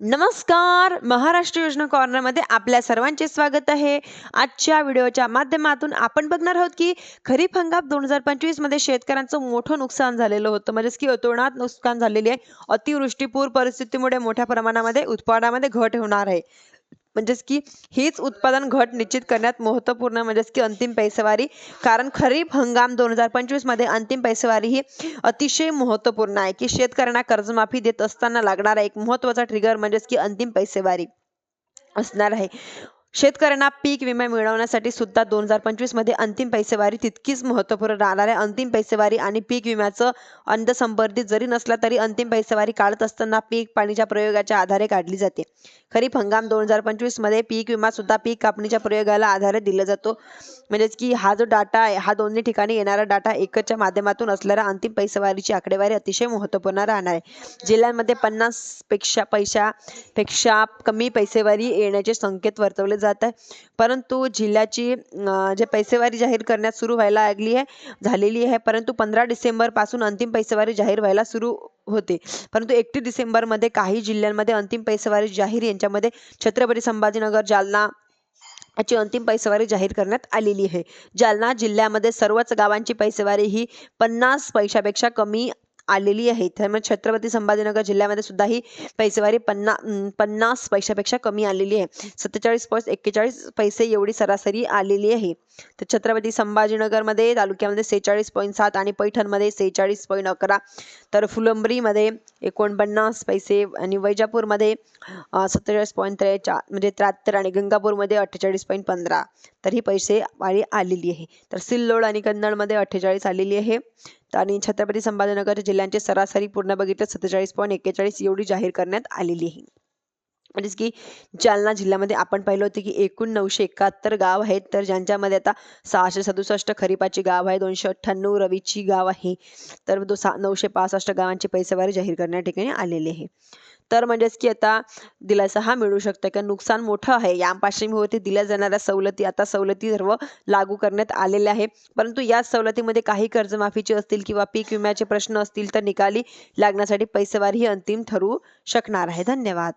नमस्कार. महाराष्ट्र योजना कॉर्नरमध्ये आपल्या सर्वांचे स्वागत आहे. आजच्या व्हिडिओच्या माध्यमातून आपण बघणार आहोत की खरीप हंगाम दोन हजार पंचवीसमध्ये शेतकऱ्यांचं मोठं नुकसान झालेलं होतं. म्हणजेच की अतोनात नुकसान झालेली आहे. अतिवृष्टीपूर परिस्थितीमुळे मोठ्या प्रमाणामध्ये उत्पादनामध्ये घट होणार आहे. म्हणजेच की हीच उत्पादन घट निश्चित करण्यात महत्त्वपूर्ण म्हणजेच की अंतिम पैसेवारी. कारण खरीप हंगाम दोन हजार पंचवीसमध्ये अंतिम पैसेवारी ही अतिशय महत्त्वपूर्ण आहे की शेतकऱ्यांना कर्जमाफी देत असताना लागणारा एक महत्त्वाचा ट्रिगर म्हणजेच की अंतिम पैसेवारी असणार आहे. शेतकऱ्यांना पीक विमा मिळवण्यासाठी सुद्धा दोन हजार पंचवीसमध्ये अंतिम पैसेवारी तितकीच महत्त्वपूर्ण राहणार आहे. अंतिम पैसेवारी आणि पीक विम्याचं अंधसंबंधित जरी नसला तरी अंतिम पैसेवारी काढत असताना पीक पाणीच्या प्रयोगाच्या आधारे काढली जाते. खरीप हंगाम दोन हजार पंचवीसमध्ये पीक विमा सुद्धा पीक कापणीच्या प्रयोगाला आधारे दिला जातो. म्हणजेच की हा जो डाटा आहे हा दोन्ही ठिकाणी येणारा डाटा एकच्या माध्यमातून असलेल्या अंतिम पैसेवारीची आकडेवारी अतिशय महत्त्वपूर्ण राहणार आहे. जिल्ह्यांमध्ये पन्नासपेक्षा पैशापेक्षा कमी पैसेवारी येण्याचे संकेत वर्तवले जात आहे. परंतु जिल्ह्याची जे पैसेवारी जाहीर करण्यात सुरू व्हायला लागली आहे झालेली आहे. परंतु पंधरा डिसेंबरपासून अंतिम पैसेवारी जाहीर व्हायला सुरू होते. परंतु एकतीस डिसेंबरमध्ये काही जिल्ह्यांमध्ये अंतिम पैसेवारी जाहीर यांच्यामध्ये छत्रपती संभाजीनगर जालना याची अंतिम पैसेवारी जाहीर करण्यात आलेली आहे. जालना जिल्ह्यामध्ये सर्वच गावांची पैसेवारी ही पन्नास पैशापेक्षा कमी आलेली आहे. त्यामुळे छत्रपती संभाजीनगर जिल्ह्यामध्ये सुद्धा ही पैसेवारी पन्ना पन्नास पैशापेक्षा कमी आलेली आहे. सत्तेचाळीस पॉईंट एक्केचाळीस पैसे एवढी सरासरी आलेली आहे. तर छत्रपती संभाजीनगरमध्ये तालुक्यामध्ये सेहेचाळीस पॉईंट सात आणि पैठणमध्ये सेहेचाळीस पॉईंट अकरा. तर फुलंब्रीमध्ये एकोणपन्नास पैसे आणि वैजापूरमध्ये सत्तेचाळीस पॉईंट त्रेचा म्हणजे त्र्याहत्तर आणि गंगापूरमध्ये अठ्ठेचाळीस पॉईंट पंधरा. तर ही पैसे वाढी आलेली आहे. तर सिल्लोड आणि कन्नडमध्ये अठ्ठेचाळीस आलेली आहे. आणि छत्रपती संभाजीनगर जिल्ह्यांचे सरासरी पूर्ण बघितलं सत्तेचाळीस पॉईंट एक्केचाळीस एवढी जाहीर करण्यात आलेली आहे. म्हणजेच की जालना जिल्ह्यामध्ये आपण पाहिलं होतं की एकूण नऊशे एकाहत्तर गाव आहेत. तर ज्यांच्यामध्ये आता सहाशे सदुसष्ट खरीपाची गाव आहे दोनशे अठ्ठ्याण्णव रवीची गाव आहे. तर दो सा नऊशे पासष्ट गावांची पैसेवारी जाहीर करण्या ठिकाणी आलेली आहे. तर म्हणजेच की आता दिलासा हा मिळू शकतो कारण नुकसान मोठं आहे. या पार्श्वभूमीवरती दिल्या जाणाऱ्या सवलती आता सवलती सर्व लागू करण्यात आलेल्या आहे. परंतु या सवलतीमध्ये काही कर्जमाफीचे असतील किंवा पीक विम्याचे प्रश्न असतील तर निकाली लागण्यासाठी पैसेवारी ही अंतिम ठरू शकणार आहे. धन्यवाद.